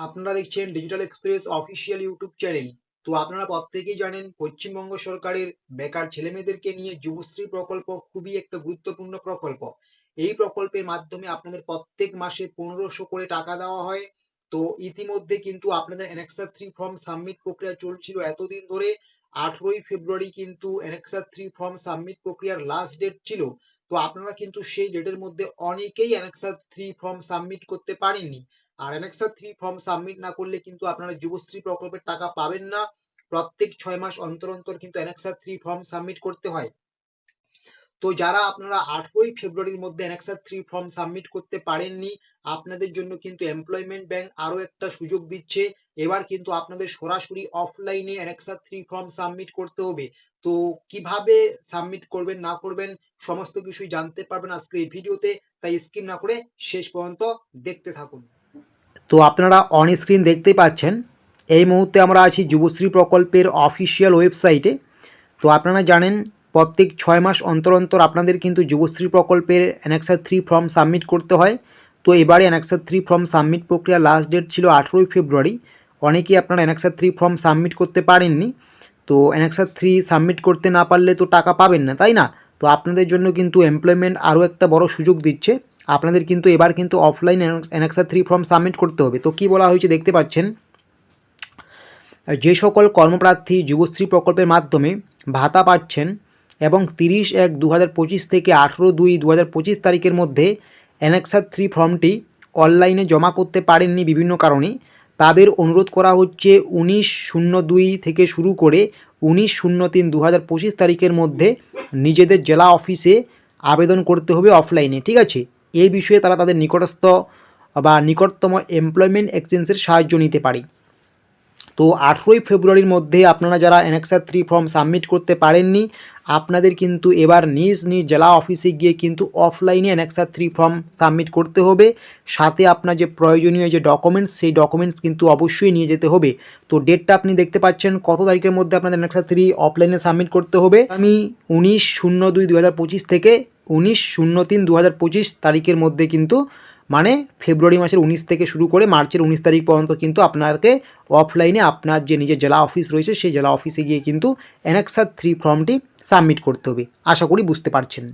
আপনারা দেখছেন digital express official YouTube channel তো আপনারা প্রত্যেকেই জানেন, পশ্চিমবঙ্গ সরকারের বেকার ছেলেমেয়েদেরকে নিয়ে যুবশ্রী প্রকল্প খুবই একটা গুরুত্বপূর্ণ প্রকল্প। এই প্রকল্পের মাধ্যমে আপনাদের প্রত্যেক মাসে পনেরোশো করে টাকা দেওয়া হয়। তো ইতিমধ্যে কিন্তু আপনাদের অ্যানেক্সা থ্রি ফর্ম সাবমিট প্রক্রিয়া চলছিল এতদিন ধরে। আঠেরোই ফেব্রুয়ারি কিন্তু অ্যানেক্সা থ্রি ফর্ম সাবমিট প্রক্রিয়ার লাস্ট ডেট ছিল। তো আপনারা কিন্তু সেই ডেটের মধ্যে অনেকেই অ্যানেক্সা থ্রি ফর্ম সাবমিট করতে পারেননি। আর অ্যানেক্সা থ্রি ফর্ম সাবমিট না করলে কিন্তু আপনারা যুবশ্রী প্রকল্পের টাকা পাবেন না। প্রত্যেক ছয় মাস অন্তর অন্তর কিন্তু অ্যানেক্সা থ্রি ফর্ম সাবমিট করতে হয়। তো যারা আপনারা আঠেরোই ফেব্রুয়ারির মধ্যে অ্যানেক্সা থ্রি ফর্ম সাবমিট করতে পারেননি, আপনাদের জন্য কিন্তু এমপ্লয়মেন্ট ব্যাংক আরও একটা সুযোগ দিচ্ছে। এবার কিন্তু আপনাদের সরাসরি অফলাইনে অ্যানেক্সা থ্রি ফর্ম সাবমিট করতে হবে। তো কীভাবে সাবমিট করবেন, না করবেন, সমস্ত কিছুই জানতে পারবেন আজকে এই ভিডিওতে। তাই স্কিম না করে শেষ পর্যন্ত দেখতে থাকুন। তো আপনারা অন স্ক্রিন দেখতেই পাচ্ছেন। এই মুহূর্তে আমরা আছি যুবশ্রী প্রকল্পের অফিসিয়াল ওয়েবসাইটে তো আপনারা জানেন, প্রত্যেক ছয় মাস অন্তর অন্তর আপনাদের কিন্তু যুবশ্রী প্রকল্পের অ্যানেক্সার থ্রি ফর্ম সাবমিট করতে হয়। তো এবারে অ্যানেক্সার থ্রি ফর্ম সাবমিট প্রক্রিয়া লাস্ট ডেট ছিল আঠেরোই ফেব্রুয়ারি। অনেকেই আপনারা অ্যানেক্সার থ্রি ফর্ম সাবমিট করতে পারেননি। তো অ্যানেক্সার থ্রি সাবমিট করতে না পারলে তো টাকা পাবেন না, তাই না? তো আপনাদের জন্য কিন্তু এমপ্লয়মেন্ট আরও একটা বড় সুযোগ দিচ্ছে। আপনাদের কিন্তু এবার কিন্তু offline annexure three form submit করতে হবে। তো কি বলা হয়েছে দেখতে পাচ্ছেন? যে সকল কর্মপ্রার্থী যুবশ্রী প্রকল্পের মাধ্যমে ভাতা পাচ্ছেন এবং তিরিশ এক দু থেকে আঠেরো দুই দু তারিখের মধ্যে অ্যানেক্সা থ্রি ফর্মটি অনলাইনে জমা করতে পারেননি বিভিন্ন কারণে। তাদের অনুরোধ করা হচ্ছে উনিশ শূন্য দুই থেকে শুরু করে উনিশ শূন্য তিন দু তারিখের মধ্যে নিজেদের জেলা অফিসে আবেদন করতে হবে অফলাইনে ঠিক আছে? এই বিষয়ে তারা তাদের নিকটস্থ বা নিকটতম এমপ্লয়মেন্ট এক্সচেঞ্জের সাহায্য নিতে পারে। তো আঠেরোই ফেব্রুয়ারির মধ্যে আপনারা যারা অ্যানেক্সা থ্রি ফর্ম সাবমিট করতে পারেননি, আপনাদের কিন্তু এবার নিজ নিজ জেলা অফিসে গিয়ে কিন্তু অফলাইনে অ্যানেক্সা থ্রি ফর্ম সাবমিট করতে হবে। সাথে আপনার যে প্রয়োজনীয় যে ডকুমেন্টস সেই ডকুমেন্টস কিন্তু অবশ্যই নিয়ে যেতে হবে। তো ডেটটা আপনি দেখতে পাচ্ছেন, কত তারিখের মধ্যে আপনাদের অ্যানেক্সা থ্রি অফলাইনে সাবমিট করতে হবে? আমি উনিশ শূন্য দুই দু থেকে উনিশ শূন্য তিন দু পঁচিশ তারিখের মধ্যে কিন্তু মানে ফেব্রুয়ারি মাসের উনিশ থেকে শুরু করে মার্চের উনিশ তারিখ পর্যন্ত কিন্তু আপনাকে অফলাইনে আপনার যে নিজের জেলা অফিস রয়েছে, সেই জেলা অফিসে গিয়ে কিন্তু অ্যানেক্সার থ্রি ফর্মটি সাবমিট করতে হবে। আশা করি বুঝতে পারছেন।